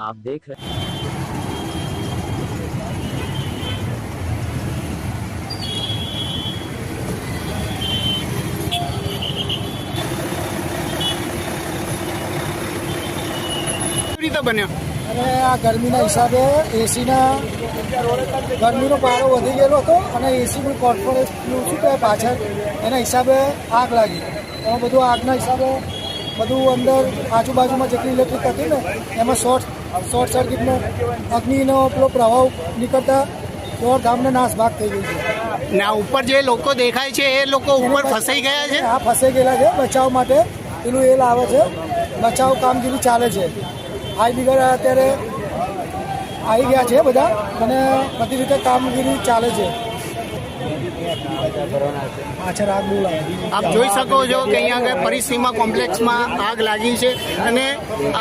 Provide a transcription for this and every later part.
आप देख रहे કેવી રીતે બન્યો અને આ ગરમીના હિસાબે એસીના ગરમીનો પારો વધી ગયેલો હતો અને એસીનું કોર્પોરેટનું શું કહેવાય પાછળ એના હિસાબે આગ લાગી એમાં બધું આગના હિસાબે બધું અંદર આજુબાજુમાં જેટલી ઇલેક્ટ્રિક હતી ને એમાં શોર્ટ શોર્ટ સર્કિટનો અગ્નિનો પેલો પ્રભાવ નીકળતા દોડ ગામને નાસભાગ થઈ ગઈ છે. ને આ ઉપર જે લોકો દેખાય છે એ લોકો ઉપર ફસાઈ ગયા છે? આ ફસાઈ ગયેલા છે. બચાવ માટે પેલું એ લાવે છે. બચાવ કામગીરી ચાલે છે. હાઈ બ્રિગેડ અત્યારે આવી ગયા છે બધા અને બધી રીતે કામગીરી ચાલે છે. આપ જોઈ શકો છો કે અહીંયા આગળ પરિસીમા કોમ્પ્લેક્સમાં આગ લાગી છે અને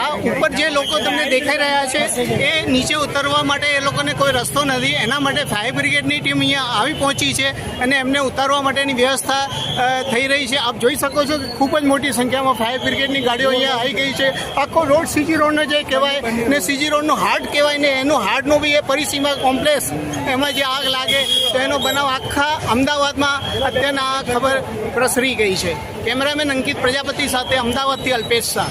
આ ઉપર જે લોકો તમને દેખાઈ રહ્યા છે, એ નીચે ઉતરવા માટે એ લોકોને કોઈ રસ્તો નથી. એના માટે ફાયર બ્રિગેડની ટીમ અહીંયા આવી પહોંચી છે અને એમને ઉતારવા માટેની વ્યવસ્થા થઈ રહી છે. આપ જોઈ શકો છો કે ખૂબ જ મોટી સંખ્યામાં ફાયર બ્રિગેડની ગાડીઓ અહીંયા આવી ગઈ છે. આખો રોડ સીજી રોડનો જે કહેવાય ને સીજી રોડનો હાર્ટ કહેવાય ને એનું હાર્ટનું બી એ પરિસીમા કોમ્પ્લેક્સ, એમાં જે આગ લાગે તો એનો બનાવ આખા અમદાવાદમાં અત્યારના આ ખબર પ્રસરી ગઈ છે. કેમેરામેન અંકિત પ્રજાપતિ સાથે અમદાવાદથી અલ્પેશ શાહ.